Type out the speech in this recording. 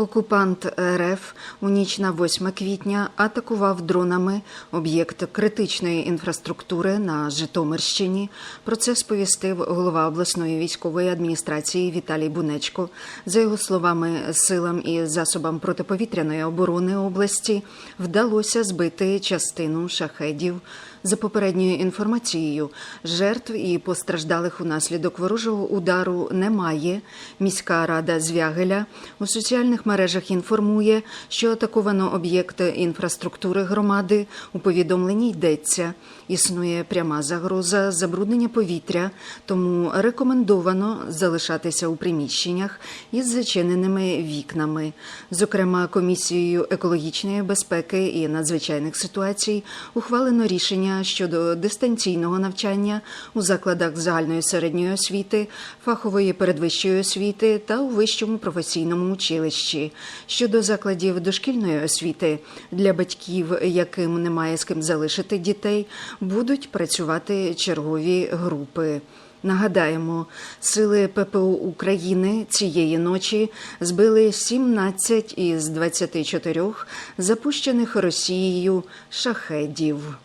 Окупант РФ у ніч на 8 квітня атакував дронами об'єкт критичної інфраструктури на Житомирщині. Про це сповістив голова обласної військової адміністрації Віталій Бунечко. За його словами, силам і засобам протиповітряної оборони області вдалося збити частину шахедів. За попередньою інформацією, жертв і постраждалих унаслідок ворожого удару немає. Міська рада Звягеля у соціальних мережах інформує, що атаковано об'єкт інфраструктури громади. У повідомленні йдеться. Існує пряма загроза забруднення повітря, тому рекомендовано залишатися у приміщеннях із зачиненими вікнами. Зокрема, комісією екологічної безпеки і надзвичайних ситуацій ухвалено рішення щодо дистанційного навчання у закладах загальної середньої освіти, фахової передвищої освіти та у вищому професійному училищі. Щодо закладів дошкільної освіти для батьків, яким немає з ким залишити дітей, будуть працювати чергові групи. Нагадаємо, сили ППУ України цієї ночі збили 17 із 24 запущених Росією шахедів.